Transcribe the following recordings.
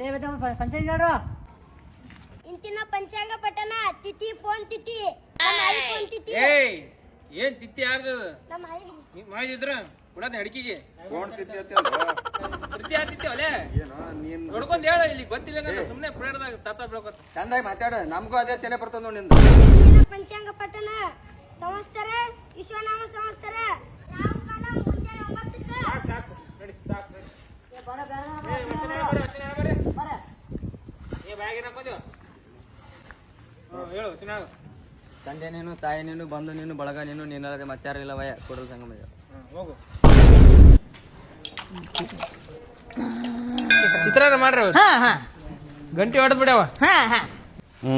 ಏ ನೋಡು ಇಂತಿನ ಪಂಚಾಂಗ ಪಟ್ಟಣ ತಿಥಿ ಫೋನ್ ತಿಥಿ. ನಮ್ಮ ಆಯಿ ಫೋನ್ ತಿಥಿ. ಏಯ್ ಏನ್ ತಿತ್ತಿ ಯಾರ್ದು ನಮ್ಮ ಆಯಿ ನೀವ್ ಮಾಡಿದ್ರ ಕೊಡದ ಅಡಿಕೆಗೆ. ಫೋನ್ ತಿತ್ತಿ ಅತ್ತಲ್ಲ ತಿತ್ತಿ ಆತಿತ್ತಿ ಒಲೆ ಏನೋ ನೀನ್ ನೋಡ್ಕೊಂಡ್ ಹೇಳು ಇಲ್ಲಿ ಗೊತ್ತಿಲ್ಲ ಅಂದ್ರೆ ಸುಮ್ಮನೆ ತಾತ ಬೆಳ್ಕೊತ. ಚಂದಾಗಿ ಮಾತಾಡ ನಮಗೂ ಅದೇ ತಲೆ ಬರ್ತದ ನೋಡಿ ನಿಂದು. ಪಂಚಾಂಗ ಪಟ್ಟಣ ಸಂವತ್ಸರ ವಿಶ್ವನಾಮ ಸಂವತ್ಸರ ರಾಹು ಕಾಲ ಮುಂಜಾನೆ ಒಂಬತ್ತಕ್ಕೆ ಸಾಕು ನಡಿ ಸಾಕು ನಡಿ. ಏ, ಬರ. ಬರ. ಏ ಬ್ಯಾಗಿನ ಹಾಕೋದ್ಯೋ ಹ್ಞೂ ಹೇಳು ವಚನ ಹೇಳು ತಂದೆ ನೀನು ತಾಯಿ ನೀನು ಬಂದು ನೀನು ಬಳಗ ನೀನು ನೀನಲ್ಲದೆ ಮತ್ತಾರು ಇಲ್ಲವಯ್ಯ ಕೂಡಲ ಸಂಗಮಯ್ಯ ಸಂಗಮ ಹೋಗು. ಚಿತ್ರಾನ್ನ ಮಾಡ್ರಿ ಅವ್ರು. ಹಾ ಹಾ. ಗಂಟೆ ಹೊಡೆದ್ಬಿಡವ ಬಿಡವ. ಹಾ ಹಾ. ಹ್ಞೂ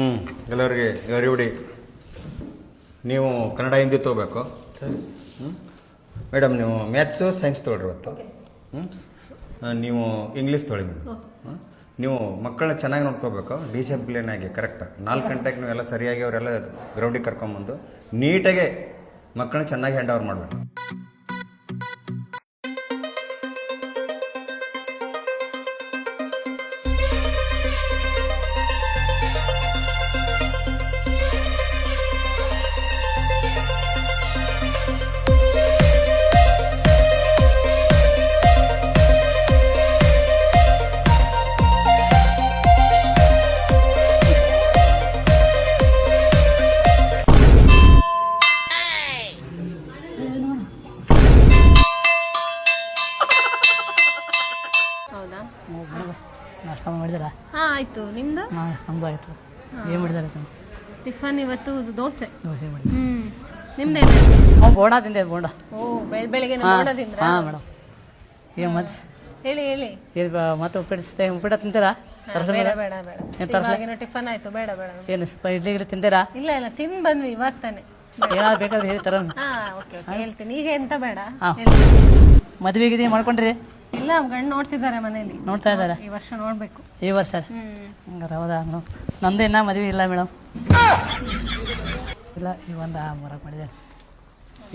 ಎಲ್ಲರಿಗೆ ಎವರಿಬಡಿ ನೀವು ಕನ್ನಡ ಹಿಂದಿ ತಗೋಬೇಕು ಹ್ಞೂ ಮೇಡಮ್ ನೀವು ಮ್ಯಾಥ್ಸು ಸೈನ್ಸ್ ತೊಗೊಳ್ರಿ ಇವತ್ತು. ಹ್ಞೂ ನೀವು ಇಂಗ್ಲೀಷ್ ತೊಗೊಳ್ಳಿ ಮೇಡಮ್. ಹ್ಮ್? ನೀವು ಮಕ್ಕಳನ್ನ ಚೆನ್ನಾಗಿ ನೋಡ್ಕೋಬೇಕು ಡಿಸಿಪ್ಲಿನ್ ಆಗಿ ಕರೆಕ್ಟ್ ನಾಲ್ಕು ಗಂಟೆಗೆ ನೀವೆಲ್ಲ ಸರಿಯಾಗಿ ಅವರೆಲ್ಲ ಗ್ರೌಂಡಿಗೆ ಕರ್ಕೊಂಬಂದು ನೀಟಾಗೆ ಮಕ್ಕಳನ್ನ ಚೆನ್ನಾಗಿ ಹ್ಯಾಂಡ್ ಓವರ್ ಮಾಡಬೇಕು. ಆಯ್ತು. ನಿಮ್ದು? ಹಾಂ ನಮ್ದು ಆಯ್ತು. ಏನು ಮಾಡಿದಾರೆ ಆಯ್ತು ಟಿಫನ್ ಇವತ್ತು ದೋಸೆ. ದೋಸೆ ಮಾಡಿ ಹ್ಮ್. ನಿಮ್ದೇನು ನಾವು ಬೋಂಡ ತಿಂದೆ ಬೋಂಡ. ಓ ಬೆಳ್ ಬೆಳಿಗ್ಗೆ ಹಾಂ ಮೇಡಮ್. ಏನು ಮತ್ತೆ ಹೇಳಿ ಹೇಳಿ. ಏನು ಮತ್ತೆ ಉಪ್ಪಿಟ್ಟು ಉಪ್ಪಿಟ್ಟು ತಿಂತೀರಾ? ಬೇಡ ಬೇಡ ಬೇಡ. ಏನ್ ಟಿಫನ್ ಆಯ್ತು ಬೇಡ ಬೇಡ. ಏನು ಇಡ್ಲಿ ಗಿಡ್ಲಿ ತಿಂತೀರಾ? ಇಲ್ಲ ಇಲ್ಲ ತಿಂದ್ ಬಂದ್ವಿ ಇವಾಗ ತಾನೆ. ಏನಾದ್ರು ಬೇಕಾದ್ರೆ ಹೇಳಿ ತರ ಹಾ ಓಕೆ ಓಕೆ. ಹೇಳ್ತೀನಿ. ಈಗ ಎಂತ ಬೇಡ? ಹಾಂ. ಮಾಡ್ಕೊಂಡ್ರಿ? ಇಲ್ಲ ಗಂಡು ನೋಡ್ತಿದ್ದಾರೆ ಮನೇಲಿ. ನೋಡ್ತಾ ಇದ್ದಾರೆ. ಈ ವರ್ಷ ನೋಡ್ಬೇಕು. ಈ ವರ್ಷ? ಹಂಗಾರೆ ಹೌದಾ ಮೇಡಮ್ ನಮ್ದು ಇನ್ನೂ ಮದುವೆ ಇಲ್ಲ ಮೇಡಮ್. ಇಲ್ಲ ಈ ಒಂದು ಮರ ಮಾಡಿದ್ದಾರೆ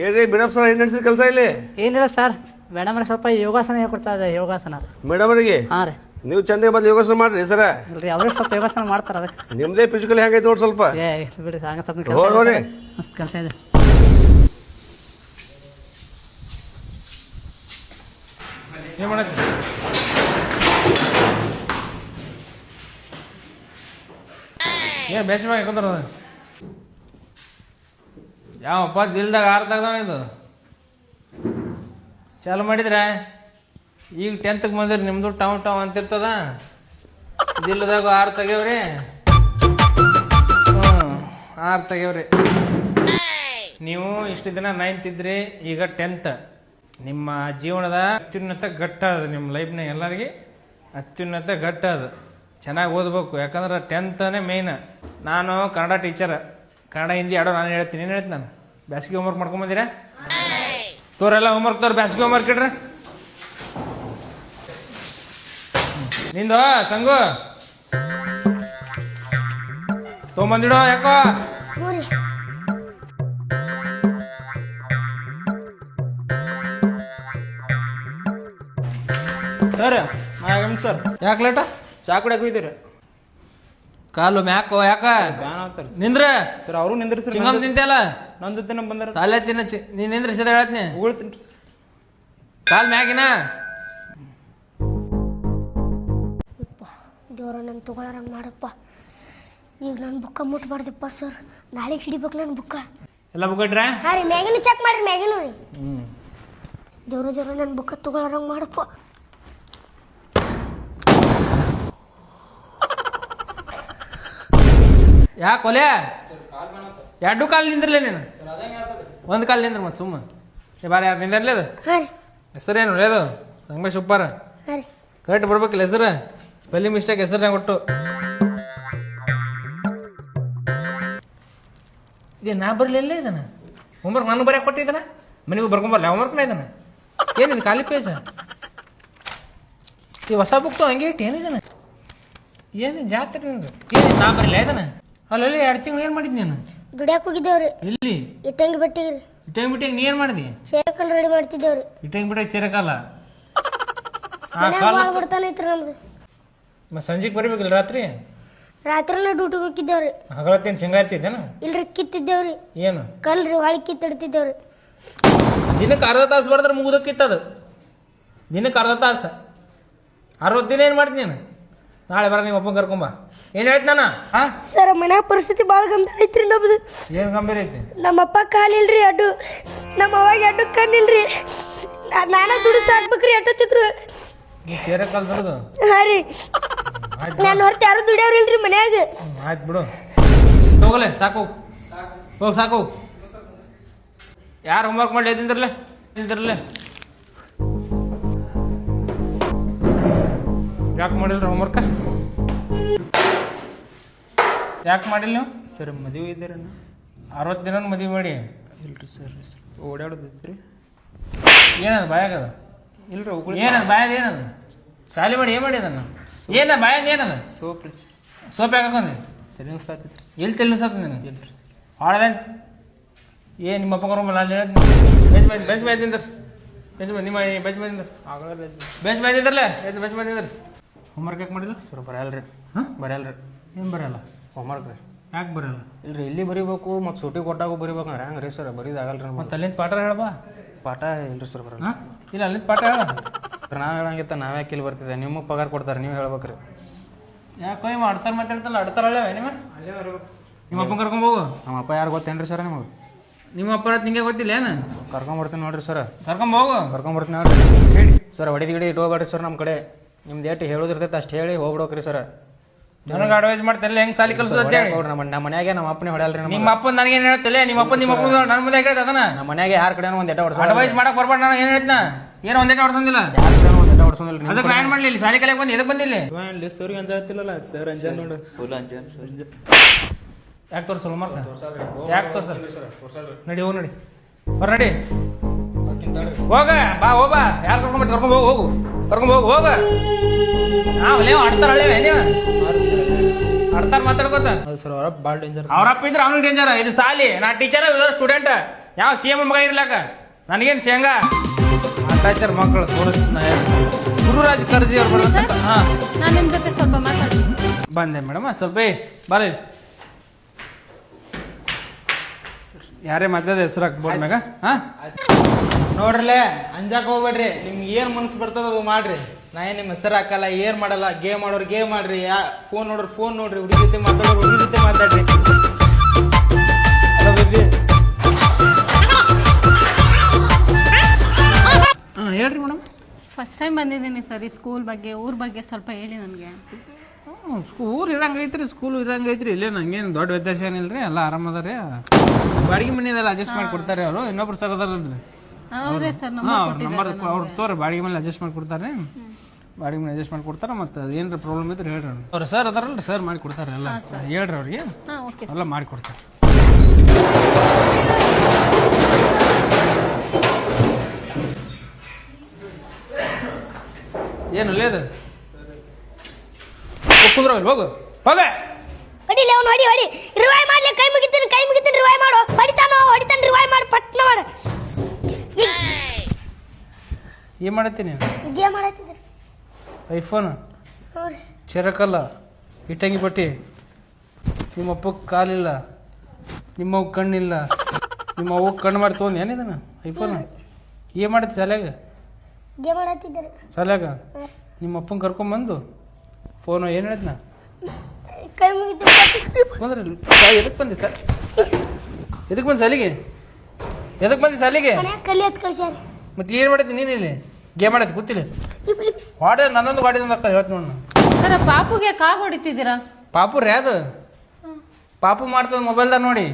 ಹೇಳ್ರಿ ಮೇಡಮ್ ಸರ್ ಏನ್ ನಡೆಸಿದ ಕೆಲಸ ಇಲ್ಲಿ? ಏನಿಲ್ಲ ಸರ್ ಮೇಡಮ್ ಸ್ವಲ್ಪ ಯೋಗಾಸನ ಹೇಳ್ಕೊಡ್ತಾ ಇದೆ ಯೋಗಾಸನ. ಮೇಡಮ್ ಅವರಿಗೆ? ಹಾಂ ರೀ. ನೀವು ಚಂದ ಬಂದು ಯೋಗಾಸನ ಮಾಡ್ರಿ ಸರ. ಇಲ್ರಿ ಅವ್ರಿಗೆ ಸ್ವಲ್ಪ ಯೋಗಾಸನ ಮಾಡ್ತಾರೆ ಅದಕ್ಕೆ. ನಿಮ್ದೇ ಫಿಸಿಕಲ್ ಹೆಂಗೈತೆ ನೋಡಿ ಸ್ವಲ್ಪ. ಏ ಇರ್ಲಿ ಬಿಡಿ ಹಂಗ ಸ್ವಲ್ಪ ಕೆಲಸ ಇದೆ. ಏನ್ ಮಾಡಕ್ಕೆ ಏ ಬೆಚ್ಚ ಮಾಡಿ ಕುಂದ್ರ ಯಾವಪ್ಪ ದಿಲ್ದಾಗ ಆರ್ ತೆಗ್ದಾವ ಇದು? ಚಾಲು ಮಾಡಿದ್ರೆ? ಈಗ ಟೆಂತ್ಗೆ ಬಂದಿರಿ ನಿಮ್ದು ಟೌನ್ ಟೌನ್ ಅಂತಿರ್ತದ? ದಿಲ್ದಾಗ ಆರು ತೆಗ್ಯಾವ್ರಿ? ಹ್ಞೂ ಆರು ತೆಗ್ಯಾವ್ರಿ. ನೀವು ಇಷ್ಟು ದಿನ ನೈನ್ತ್ ಇದ್ರಿ, ಈಗ ಟೆಂತ್ ನಿಮ್ಮ ಜೀವನದ ಅತ್ಯುನ್ನತ ಘಟ್ಟ ಅದು, ನಿಮ್ಮ ಲೈಫ್ನ ಎಲ್ಲರಿಗೆ ಅತ್ಯುನ್ನತ ಘಟ್ಟ ಅದು. ಚೆನ್ನಾಗಿ ಓದಬೇಕು, ಯಾಕಂದ್ರೆ ಟೆಂತನೇ ಮೇಯ್ನ್ ನಾನು ಕನ್ನಡ ಟೀಚರ್ ಕನ್ನಡ, ಹಿಂದಿ, ಆಡೋ, ನಾನು ಹೇಳ್ತೀನಿ. ಏನು ಹೇಳ್ತೀನಿ ನಾನು? ಬ್ಯಾಸಿಗೆ ಹೋಮ್ವರ್ಕ್ ಮಾಡ್ಕೊಂಬಂದಿರಾ ತೋರೆಲ್ಲ ಹೋಮ್ವರ್ಕ್ ತೋರ್, ಬ್ಯಾಸಿಗೆ ಹೋಮ್ವರ್ಕ್ ಇಡ್ರಿ ನಿಂದು, ಸಂಗು. ತೊಗೊಂಬಂದಿಡೋ, ಯಾಕೋ? Sir sir. ಯಾಕೆ ಲೇಟ ಚಾ ಕುಡಿಯಕ್ಕೆ ಹೋಯ್ತೀರಿ ಕಾಲು ಮ್ಯಾಕೋ ಯಾಕ? ಬ್ಯಾನ್ ಆಗ್ತಾರೆ ನಿಂದ್ರ? ಸರ್ ಅವರು ನಿಂದ್ರಿ ಸರ್ ಚಿಂಗಮ್ ತಿಂತಲ್ಲ ನಂದು ದಿನ ಬಂದ್ರ ಸಾಲೆ ತಿನ್ನ ಚಿ- ನೀನ್ ನಿಂದ್ರ ಸದ ಹೇಳ್ತೀನಿ. ಉಗುಳ್ತೀನಿ ಕಾಲ್ ಮ್ಯಾಗಿನ? ದೇವ್ರ ನನ್ನ ತಗೊಳರಂಗೆ ಮಾಡಪ್ಪ. ಈಗ ನನ್ನ ಬುಕ್ಕ ಮುಟ್ಬಾರ್ದಪ್ಪ ಸರ್. ನಾಳೆ ಹಿಡಿಬೇಕು ನನ್ನ ಬುಕ್ಕ. ಎಲ್ಲ ಬುಕ್ಕಿಟ್ರೆ ಹಾಂ ರೀ ಮ್ಯಾಗಿನೂ ಚೆಕ್ ಮಾಡ್ರಿ ಮ್ಯಾಗಿನೂ ರೀ. ದೇವ್ರ ದೇವ್ರ ನನ್ನ ಬುಕ್ಕ ತಗೊಳರಂಗೆ ಮಾಡಪ್ಪ. ಯಾಕೆ ಕೊಲೆ ಎರಡು ಕಾಲು ನಿಂದ್ರಲೇ ನೀನು? ಒಂದು ಕಾಲು ನಿಂದ್ರ ಮತ್ತೆ ಸುಮ್ಮ. ಏ ಬಾರ ಯಾರು ನಿಂದ್ರಲ್ಲೇ ಅದು? ಹೆಸರು ಏನು ಹೆಸರೇನು ಅದು ಸಂಗಮೇಶ್ ಉಪ್ಪಾರ? ಹಾಂ ಕರೆಕ್ಟ್ ಬರ್ಬೇಕಿಲ್ಲ ಹೆಸರು? ಸ್ಪೆಲ್ಲಿಂಗ್ ಮಿಸ್ಟೇಕ್ ಹೆಸರನ್ನ ಕೊಟ್ಟು. ಇದೇ ನಾ ಬರಲಿಲ್ಲ ಇದನ್ನ ಹೋಮ್ವರ್ಕ್ ನಾನು ಬರೆಯಕ್ಕೆ ಕೊಟ್ಟಿದ್ದಾನ? ಮನೆಗೆ ಬರ್ಕೊಂಬರ್ಲ ಹೋಮ್ವರ್ಕ್ನ ಇದನ್ನ ಏನಿದು ಖಾಲಿ ಪೇಜ ಈ ಹೊಸ ಬುಕ್ ತೊ ಹಂಗೆ ಇಟ್ಟು ಏನಿದನ? ಏನು ಜಾತ್ರೆ ನಿಂದು? ಏನು ನಾ ಬರಲಿಲ್ಲ ಇದನ್ನ ಅಲ್ಲಲ್ಲಿ ಎರಡು ತಿಂಗಳು ಏನು ಮಾಡಿದ್ ನೀನು? ದುಡ್ಯಾಕೆ ಹೋಗಿದ್ದೇವ್ರಿ. ಇಲ್ಲಿ ಇಟ್ಟಂಗಿ ಬಿಟ್ಟಿ ರೀ ಇಟ್ಟಂಗ್ ಬಿಟ್ಟಂಗೆ ನೀ ಏನು ಮಾಡಿದಿ ಸೇಕಲ್ ರೆಡಿ ಮಾಡ್ತಿದ್ದೇವ್ರಿ. ಇಟ್ಟಂಗ್ ಬಿಟ್ಟಂಗೆ ಚಿರಕಾಲ ಆ ಕಾಲ ಭಾಳ ಬಿಡ್ತಾನೆ ಐತ್ರಿ ನಮ್ದು. ಮತ್ತು ಸಂಜೆಗೆ ಬರಿಬೇಕಿಲ್ಲ ರಾತ್ರಿ? ರಾತ್ರಿನ ಡ್ಯೂಟಿಗೆ ಹೋಗಿದ್ದೇವ್ರಿ. ಹಗಳತ್ತೇನು ಶೇಂಗಾ ಇರ್ತಿದ್ದೇನ ಇಲ್ರಿ ಕಿತ್ತಿದ್ದೇವ್ರಿ. ಏನು? ಕಲ್ರಿ ಹೊಳಿ ಕಿತ್ತಿಡ್ತಿದ್ದೇವ್ರಿ. ದಿನಕ್ಕೆ ಅರ್ಧ ತಾಸು ಬರೆದ್ರೆ ಮುಗಿದಕ್ಕಿತ್ತದು. ದಿನಕ್ಕೆ ಅರ್ಧ ತಾಸು. ಅರವತ್ತು ದಿನ ಏನು ಮಾಡ್ತೀನಿ ನೀನು? ನಾಳೆ ಬರ ನಿಮ್ಮ ಅಪ್ಪನ ಕರ್ಕೊಂಬ ಏನು ಹೇಳ್ತ ನಾನು? ಹಾಂ? ಸರ್ ಮನ್ಯಾಗ ಪರಿಸ್ಥಿತಿ ಭಾಳ ಗಂಭೀರ ಐತ್ರಿ ನಮ್ದು. ಏನು ಗಂಭೀರ ಐತಿ? ನಮ್ಮಪ್ಪ ಕಾಲಿಲ್ರಿ ಅಡ್ಡು. ನಮ್ಮ ಅವಾಗ ಅಡ್ಡು ಕಣ್ಣಿಲ್ರಿ. ನಾನೇ ದುಡ್ಡು ಸಾಕ್ಬೇಕ್ರಿ ಅಟ್ಟತ್ತಿದ್ರು ನೀ ಸೇರೆ ಕಲ್ಸೋದು ಹಾ ರೀ. ನಾನು ಹೊರತು ಯಾರು ದುಡಿಯೋರಿಲ್ರಿ ಮನ್ಯಾಗ. ಆಯ್ತು ಬಿಡು. ಹೋಗಲೆ ಸಾಕು. ಹೋಗಿ ಸಾಕು. ಯಾರು ಹೋಮ್ವರ್ಕ್ ಮಾಡಿ ಎದ್ದಿಂದ್ರಲ್ಲೇ ಎದ್ದಿಂದ್ರಲ್ಲೇ ಯಾಕೆ ಮಾಡಿಲ್ರಿ ಹೋಮ್ವರ್ಕ ಯಾಕೆ ಮಾಡಿಲ್ಲ ನೀವು? ಸರ್ ಮದುವೆ ಇದ್ದೀರ ಅರವತ್ತು ದಿನ ಮದುವೆ ಮಾಡಿ. ಇಲ್ರಿ ಸರ್ ಸ್ವಲ್ಪ ಓಡಾಡೋದೈತ್ರಿ. ಏನದು ಬಾಯಾಗದ ಇಲ್ರಿ ಉಗುಳಿ ಏನದು ಬಾಯದ ಏನದು? ಖಾಲಿ ಮಾಡಿ ಏನು ಮಾಡಿ ಅದನ್ನು? ಏನ ಬಾಯದ ಏನದು? ಸೋಪ್ ರೀ ಸರ್. ಸೋಪ್ ಯಾಕೆ ಹಾಕೊಂಡಿ ತಲೆ ಸಾಕೈತ್ರಿ ಸರ್. ಎಲ್ಲಿ ತೆಲುಗು ಸತ್ ನೀನು ಇಲ್ರಿ ಹಾಳದ ಏ ನಿಮ್ಮ ಅಪ್ಪ ಕರ್ಕೊಂಬಲ್ಲ ಅಲ್ಲಿ ಬೆಜ್ ಬೆಜ್ ಬೆಜ್ ಬೈದಿಂದ್ರಿ ಬೆಜ್ ನಿಮ್ಮ ಬೆಜ್ ಬೈದಿಂದ್ರಿ ಆಗಲ್ಲ ಬೆಜ್ ಬೆಜ್ದಿದ್ರಲ್ಲ ಎದ್ದು ಬೆಜ್ ಬೆಜ್ದಿಂದ್ರ ಹೋಮ್ವರ್ಕ್ ಯಾಕೆ ಮಾಡಿಲ್ಲ? ಸರ್ ರೀ ಹಾಂ? ಬರಲ್ರಿ ಏನು ಬರೆಯಲ್ಲ? ಹೋಮ್ವರ್ಕ್ ರೀ. ಯಾಕೆ ಬರೆಯಲ್ಲ? ಇಲ್ರಿ ಇಲ್ಲಿ ಬರಿಬೇಕು ಮತ್ತು ಸೂಟಿ ಕೊಟ್ಟಾಗೂ ಬರಿಬೇಕಂದ್ರೆ ಹೆಂಗೆ ರೀ ಸರ್? ಬರೀದಾಗಲ್ಲ ರೀ ಮತ್ತೆ ಅಲ್ಲಿಂದ ಪಾಠ ಹೇಳಬಾ ಪಾಠ ಇಲ್ರಿ ಸರ್ ಬರಲ್ಲ. ಹಾಂ? ಇಲ್ಲ ಅಲ್ಲಿಂದ ಪಾಠ ಹೇಳ ನಾವು ಹೇಳಂಗಿತ್ತ ನಾವೇ ಇಲ್ಲಿ ಬರ್ತಿದ್ದೆ? ನಿಮ್ಮ ಪಗಾರ ಕೊಡ್ತಾರೆ ನೀವು ಹೇಳ್ಬೇಕ್ರಿ. ಯಾಕೋ ಮತ್ತೆ ಆಡ್ತಾರ ಮಾತಾಡ್ತಲ್ಲ ಆಡ್ತಾರಲ್ಲ ನಿಮ್ಮ ಅಲ್ಲೇ ನಿಮ್ಮ ಅಪ್ಪನ ಕರ್ಕೊಂಡ್ ಹೋಗು. ನಮ್ಮ ಅಪ್ಪ ಯಾರು ಗೊತ್ತೇನ್ರಿ ಸರ್ ನಿಮಗೆ? ನಿಮ್ಮ ಅಪ್ಪ ನಿಂಗೆ ಗೊತ್ತಿಲ್ಲ ಏನು? ಕರ್ಕೊಂಬರ್ತೀನಿ ನೋಡ್ರಿ ಸರ್. ಕರ್ಕೊಂಬೋಗು ಹೋಗು. ಕರ್ಕೊಂಬರ್ತೀನಿ ನೋಡ್ರಿ. ಹೇಳಿ. ಸರ್ ಹೊಡಿದ ಗಿಡಿ ಇಟ್ಕೋಬೇಡ್ರಿ ಸರ್ ನಮ್ಮ ಕಡೆ. ನಿಮ್ದು ಎಷ್ಟು ಹೇಳೋದಿರ್ತೈತೆ ಅಷ್ಟು ಹೇಳಿ ಹೋಗ್ಬಿಡೋಕ್ರಿ ಸರ್. ನನಗೆ ಅಡ್ವೈಸ್ ಮಾಡ್ತಿಲ್ಲ ಹೆಂಗ್ ಸಾಲಿ ಕಲ್ಸೋದು ಅಂತ ಹೇಳಿ. ನಮ್ಮ ನಮ್ಮ ಮನ್ಯಾಗೆ ನಮ್ಮ ಅಪ್ಪನೇ ಹೊಡೆಯಲ್ರಿ ನಮ್ಮ ನಿಮ್ಮ ಅಪ್ಪ ಏನು ಹೇಳ್ತಿಲ್ಲ ನಿಮ್ಮ ಅಪ್ಪ ನಿಮ್ಮ ಅಪ್ಪ ನನ್ನ ಮುಂದೆ ಹೇಳ್ತ ಅದನ್ನ ನಮ್ಮ ಮನ್ಯಾಗೆ ಯಾರ ಕಡೆ ಒಂದು ಎಟ ಹೊಡ್ಸೋ ಅಡ್ವೈಸ್ ಮಾಡಕ್ ಬರ್ಬಾರ್ದು ನಾನು ಏನು ಹೇಳ್ತಾ ಏನು ಒಂದೇ ಹೊಡ್ಸಂದಿಲ್ಲ. ಯಾರ ಕಡೆ ಒಂದು ಎಟ ಹೊಡ್ಸೋದಿಲ್ಲ ಅದಕ್ಕೆ ನಾನು ಮಾಡಲಿಲ್ಲ ಇಲ್ಲಿ ಸಾಲಿ ಕಲಿಯಕ್ಕೆ ಬಂದು ಎದಕ್ಕೆ ಬಂದಿಲ್ಲ? ಸರ್ ಅಂಜಾತಿಲ್ಲಲ್ಲ ಸರ್ ಅಂಜ ನೋಡು. ಫುಲ್ ಅಂಜನ್ ಯಾಕೆ ತೋರ್ಸಲ್ಲ ಮಾರ್ಕ ಯಾಕೆ ತೋರ್ಸಲ್ಲ? ನಡಿ ಹೋಗಿ ನಡಿ. ಬರ್ ನಡಿ. ಹೋಗ ಬಾ ಹೋಗ. ಯಾರು ಕರ್ಕೊಂಡ್ ಕರ್ಕೊಂಡ್ ಹೋಗು ಹೋಗು. ಕರ್ಕೊಂಡ್ ಹೋಗು ಹೋಗ. ನಾವು ಲೇ ಆಡ್ತಾರಲ್ಲೇ ನೀವು? ಆಡ್ತಾರ ಮಾತಾಡ್ಕೋತ? ಸರ್ ಅವರಪ್ಪ ಭಾಳ ಡೇಂಜರ್ ಅವರಪ್ಪ ಇದ್ರೆ ಅವ್ನಿಗೆ ಡೇಂಜರ್ ಇದು ಸಾಲಿ. ನಾ ಟೀಚರ್ ಸ್ಟೂಡೆಂಟ್ ಯಾವ ಸಿ ಎಂ ಮಗ ಇರ್ಲಾಕ? ನನಗೇನು ಶೇಂಗಾ? ಟೀಚರ್ ಮಕ್ಕಳು ತೋರಿಸ್ ಗುರುರಾಜ್ ಕರ್ಜಿ ಅವ್ರು ಬರ್ತಂತ ಹಾ. ನಾನು ನಿಮ್ಮ ಜೊತೆ ಸ್ವಲ್ಪ ಮಾತಾಡ್ತೀನಿ. ಬಂದೆ ಮೇಡಮ್ ಸ್ವಲ್ಪ ಏ ಬಾಲ ಯಾರೇ ಮಾತಾದ ಹೆಸರು ಹಾಕ್ಬೋದು ಮ್ಯಾಗ? ಹಾ? ನೋಡ್ರಲೆ ಅಂಜಾಕ್ ಹೋಗ್ಬೇಡ್ರಿ. ನಿಮ್ಗೆ ಏನ್ ಮನ್ಸು ಬರ್ತದ ಅದು ಮಾಡ್ರಿ. ನಾ ಏನ್ ನಿಮ್ಮ ಹೆಸರು ಹಾಕಲ್ಲ ಏನ್ ಮಾಡಲ್ಲ ಗೇಮ್ ಮಾಡೋರು ಗೇಮ್ ಮಾಡ್ರಿ ಯಾ ಫೋನ್ ನೋಡ್ರಿ ಫೋನ್ ನೋಡ್ರಿ ಹುಡುಗಿ ಜೊತೆ ಮಾತಾಡೋರು ಹುಡುಗಿ ಜೊತೆ ಮಾತಾಡ್ರಿ. ಹಲೋ ಬೇಬಿ ಹಾಂ ಹೇಳ್ರಿ ಮೇಡಮ್. ಫಸ್ಟ್ ಟೈಮ್ ಬಂದಿದ್ದೀನಿ ಸರ್ ಈ ಸ್ಕೂಲ್ ಬಗ್ಗೆ ಊರ್ ಬಗ್ಗೆ ಸ್ವಲ್ಪ ಹೇಳಿ ನನಗೆ. ಊರು ಇರಂಗೆ ಐತ್ರಿ ಸ್ಕೂಲ್ ಇರಂಗೆ ಐತ್ರಿ. ಇಲ್ಲೇ ನಂಗೇನು ದೊಡ್ಡ ವ್ಯತ್ಯಾಸ ಏನಿಲ್ಲ ರೀ ಎಲ್ಲ ಆರಾಮದಾರೆ ಬಾಡಿಗೆ ಮನೆಯಲ್ಲ ಅಡ್ಜಸ್ಟ್ ಮಾಡಿ ಕೊಡ್ತಾರೆ ಅವರು ಇನ್ನೊಬ್ರು ಸರ್ ಅದಾರಲ್ರಿ. ಅವರೇ ಸರ್ ನಂಬರ್ ಅವ್ರು ತೋರಿ ಬಾಡಿಗೆ ಮೇಲೆ ಅಡ್ಜಸ್ಟ್ ಮಾಡಿ ಕೊಡ್ತಾರೆ ಬಾಡಿಗೆ ಮೇಲೆ ಅಡ್ಜಸ್ಟ್ ಮಾಡಿ ಕೊಡ್ತಾರೆ ಮತ್ತು ಏನಾರ ಪ್ರಾಬ್ಲಮ್ ಇದ್ರೆ ಹೇಳ್ರಿ ಅವ್ರು. ಸರ್ ಅದಾರಲ್ರಿ ಸರ್ ಮಾಡಿ ಕೊಡ್ತಾರೆ ಎಲ್ಲ. ಹೇಳ್ರಿ ಅವ್ರಿಗೆ. ಹಾಂ ಓಕೆ ಎಲ್ಲ ಮಾಡಿ ಕೊಡ್ತಾರೆ. ಏನು ಲೇದು ಕುಂದ್ರ ಹೋಗು. ಹೋಗ. ಹೊಡಿಲಿ ಅವ್ನು ಹೊಡಿ ಹೊಡಿ. ರಿವೈ ಮಾಡ್ಲಿ ಕೈ ಮುಗಿತೀನಿ ಕೈ ಮುಗಿತೀನಿ ರಿವೈ ಮಾಡು. ಹೊಡಿತಾನ ಹೊಡಿತಾನೆ ರಿವೈ ಮಾಡಿ ಪಟ್ನ ಮಾಡು. ಏನು ಮಾಡತ್ತೀನಿ ಗೇಮ್ ಆಡತ್ತಿದ್ರಿ ಐಫೋನ್? ಚರಕಲ್ಲ ಚೆರಕಲ್ಲ? ಇಟ್ಟಂಗಿ ಪಟ್ಟಿ? ನಿಮ್ಮ ಅಪ್ಪಗೆ ಕಾಲಿಲ್ಲ. ನಿಮ್ಮ ಅವ್ವ ಕಣ್ಣಿಲ್ಲ. ನಿಮ್ಮ ಅವ್ವ ಕಣ್ಣು ಮಾಡಿ ತೊಗೊಂಡು ಏನಿದನ ಐಫೋನ್? ಏನು ಮಾಡತ್ತಿ ಶಾಲ್ಯಾಗ? ಗೇಮ್ ಶಾಲ್ಯಾಗ? ನಿಮ್ಮ ಅಪ್ಪನ ಕರ್ಕೊಂಬಂದು? ಫೋನು ಏನು ಹೇಳಿದ್ನ? ಕೈ ತಪ್ಪಿಸ್ರಿ. ಬಂದ್ರೆ. ಎದಕ್ಕೆ ಬಂದಿ ಸರ್? ಎದಕ್ಕೆ ಬಂದೆ ಸಾಲಿಗೆ ಎದಕ್ಕೆ ಬಂದಿ ಸಾಲಿಗೆ ಮನ್ಯಾಗ ಕಲಿ ಹತ್ ಕಳ್ಸ್ಯಾರ. ಮತ್ತೆ ಏನ್ ಮಾಡತ್ತಿ ನೀನು ಇಲ್ಲಿ? ಗೇಮ್ ಮಾಡತ್ತಿ ಗೊತ್ತಿಲ್ಲ ವಾಡ ನನ್ನೊಂದು ಹೊಡೆದ ಅಕ್ಕ ಹೇಳ್ತೀನಿ ನೋಡ್ ಸರ್ ಪಾಪುಗೆ ಕಾಗ್ ಹೊಡಿತಿದ್ದೀರಾ? ಪಾಪು ರೀ ಅದು. ಪಾಪು ಮಾಡ್ತದ ಮೊಬೈಲ್ದಾಗ ನೋಡಿ.